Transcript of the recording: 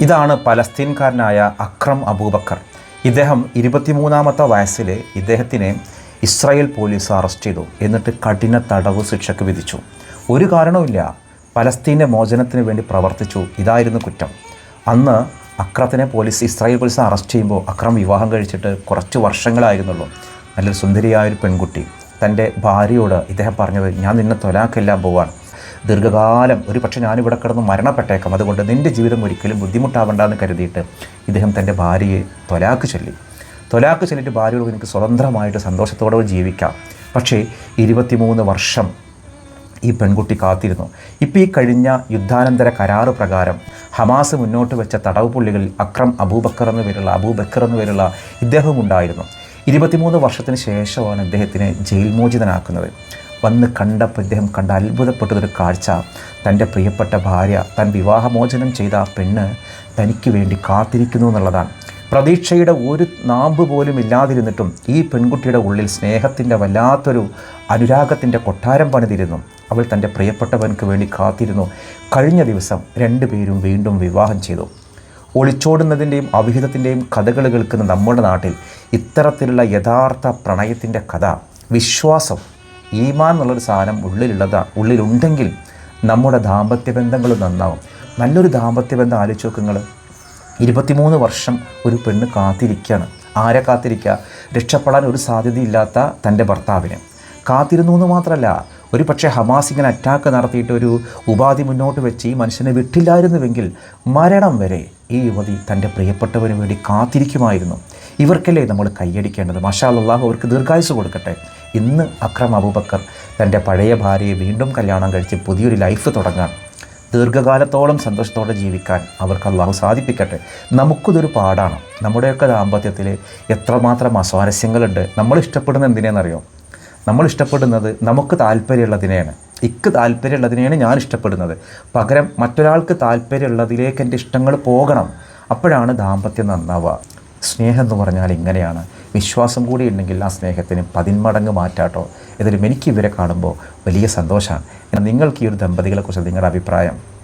ഇതാണ് പലസ്തീൻകാരനായ അക്രം അബൂബക്കർ. ഇദ്ദേഹം ഇരുപത്തിമൂന്നാമത്തെ വയസ്സിൽ ഇദ്ദേഹത്തിനെ ഇസ്രായേൽ പോലീസ് അറസ്റ്റ് ചെയ്തു എന്നിട്ട് കഠിന തടവ് ശിക്ഷയ്ക്ക് വിധിച്ചു. ഒരു കാരണവുമില്ല പലസ്തീന്റെ മോചനത്തിന് വേണ്ടി പ്രവർത്തിച്ചു ഇതായിരുന്നു കുറ്റം. അന്ന് അക്രത്തിനെ പോലീസ് ഇസ്രായേൽ പോലീസ് അറസ്റ്റ് ചെയ്യുമ്പോൾ അക്രം വിവാഹം കഴിച്ചിട്ട് കുറച്ച് വർഷങ്ങളായിരുന്നുള്ളൂ. നല്ലൊരു സുന്ദരിയായ ഒരു പെൺകുട്ടി. തന്റെ ഭാര്യയോട് ഇദ്ദേഹം പറഞ്ഞത് ഞാൻ നിന്നെ തൊലാക്കെല്ലാം പോവാൻ. ദീർഘകാലം ഒരു പക്ഷേ ഞാനിവിടെ കിടന്ന് മരണപ്പെട്ടേക്കാം. അതുകൊണ്ട് നിന്റെ ജീവിതം ഒരിക്കലും ബുദ്ധിമുട്ടാവണ്ടെന്ന് കരുതിയിട്ട് ഇദ്ദേഹം തന്റെ ഭാര്യയെ തൊലാക്ക് ചൊല്ലി. തൊലാക്ക് ചൊല്ലിയിട്ട് ഭാര്യയോട് എനിക്ക് സ്വതന്ത്രമായിട്ട് സന്തോഷത്തോടെ ജീവിക്കാം. പക്ഷേ ഇരുപത്തിമൂന്ന് വർഷം ഈ പെൺകുട്ടി കാത്തിരുന്നു. ഇപ്പോൾ ഈ കഴിഞ്ഞ യുദ്ധാനന്തര കരാറ് പ്രകാരം ഹമാസ് മുന്നോട്ട് വെച്ച തടവ് പുള്ളികളിൽ അക്രം അബൂബക്കർ എന്ന പേരുള്ള അബൂബക്കർ എന്ന പേരുള്ള ഇദ്ദേഹം ഉണ്ടായിരുന്നു ഇരുപത്തിമൂന്ന് വർഷത്തിന് ശേഷമാണ് ഇദ്ദേഹത്തിനെ ജയിൽ മോചിതനാക്കുന്നത്. വന്ന് കണ്ടപ്പോൾ ഇദ്ദേഹം കണ്ട അത്ഭുതപ്പെട്ടതൊരു കാഴ്ച. തന്റെ പ്രിയപ്പെട്ട ഭാര്യ തൻ വിവാഹമോചനം ചെയ്ത ആ പെണ്ണ് തനിക്ക് വേണ്ടി കാത്തിരിക്കുന്നു എന്നുള്ളതാണ്. പ്രതീക്ഷയുടെ ഒരു നാമ്പ് പോലും ഇല്ലാതിരുന്നിട്ടും ഈ പെൺകുട്ടിയുടെ ഉള്ളിൽ സ്നേഹത്തിന്റെ വല്ലാത്തൊരു അനുരാഗത്തിന്റെ കൊട്ടാരം പണിതിരുന്നു. അവൾ തന്റെ പ്രിയപ്പെട്ടവൻക്ക് വേണ്ടി കാത്തിരുന്നു. കഴിഞ്ഞ ദിവസം രണ്ടുപേരും വീണ്ടും വിവാഹം ചെയ്തു. ഒളിച്ചോടുന്നതിന്റെയും അവിഹിതത്തിന്റെയും കഥകൾ കേൾക്കുന്ന നമ്മുടെ നാട്ടിൽ ഇത്തരത്തിലുള്ള യഥാർത്ഥ പ്രണയത്തിന്റെ കഥ വിശ്വാസം ഈമാൻ എന്നുള്ളൊരു സാധനം ഉള്ളിലുള്ളതാ ഉള്ളിലുണ്ടെങ്കിൽ നമ്മുടെ ദാമ്പത്യ ബന്ധങ്ങൾ നന്നാവും. നല്ലൊരു ദാമ്പത്യ ബന്ധം ആലോചിച്ച് നോക്ക് നിങ്ങൾ ഇരുപത്തിമൂന്ന് വർഷം ഒരു പെണ്ണ് കാത്തിരിക്കുകയാണ് ആരെ കാത്തിരിക്കുക രക്ഷപ്പെടാൻ ഒരു സാധ്യതയില്ലാത്ത തന്റെ ഭർത്താവിന്. കാത്തിരുന്നു എന്ന് മാത്രമല്ല ഒരു പക്ഷേ ഹമാസ് ഇങ്ങനെ അറ്റാക്ക് നടത്തിയിട്ട് ഒരു ഉപാധി മുന്നോട്ട് വെച്ച് ഈ മനുഷ്യനെ വിട്ടില്ലായിരുന്നുവെങ്കിൽ മരണം വരെ ഈ യുവതി തന്റെ പ്രിയപ്പെട്ടവന് വേണ്ടി കാത്തിരിക്കുമായിരുന്നു. ഇവർക്കല്ലേ നമ്മൾ കൈയടിക്കേണ്ടത്? മഷാ അള്ളാഹു അവർക്ക് ദീർഘായുസ് കൊടുക്കട്ടെ. ഇന്ന് അക്രം അബൂബക്കർ തന്റെ പഴയ ഭാര്യയെ വീണ്ടും കല്യാണം കഴിച്ച് പുതിയൊരു ലൈഫ് തുടങ്ങാൻ. ദീർഘകാലത്തോളം സന്തോഷത്തോടെ ജീവിക്കാൻ അവർക്ക് അള്ളാഹു സാധിപ്പിക്കട്ടെ. നമുക്കിതൊരു പാടാണ്. നമ്മുടെയൊക്കെ ദാമ്പത്യത്തിൽ എത്രമാത്രം അസ്വാരസ്യങ്ങളുണ്ട്. നമ്മൾ ഇഷ്ടപ്പെടുന്ന എന്തിനേന്നറിയോ? നമ്മൾ ഇഷ്ടപ്പെടുന്നത് നമുക്ക് താല്പര്യമുള്ളതിനെയാണ്. ഇക്ക് താല്പര്യമുള്ളതിനെയാണ് ഞാൻ ഇഷ്ടപ്പെടുന്നത്. പകരം മറ്റൊരാൾക്ക് താല്പര്യമുള്ളതിലേക്ക് എന്റെ ഇഷ്ടങ്ങൾ പോകണം. അപ്പോഴാണ് ദാമ്പത്യം നന്നാവുക. സ്നേഹം എന്ന് പറഞ്ഞാൽ ഇങ്ങനെയാണ്. വിശ്വാസം കൂടി ഉണ്ടെങ്കിൽ ആ സ്നേഹത്തിന് പതിന്മടങ്ങ് മാറ്റാട്ടോ. ഏതായാലും എനിക്ക് ഇവരെ കാണുമ്പോൾ വലിയ സന്തോഷമാണ്. നിങ്ങൾക്ക് ഈ ഒരു ദമ്പതികളെക്കുറിച്ച് നിങ്ങളുടെ അഭിപ്രായം?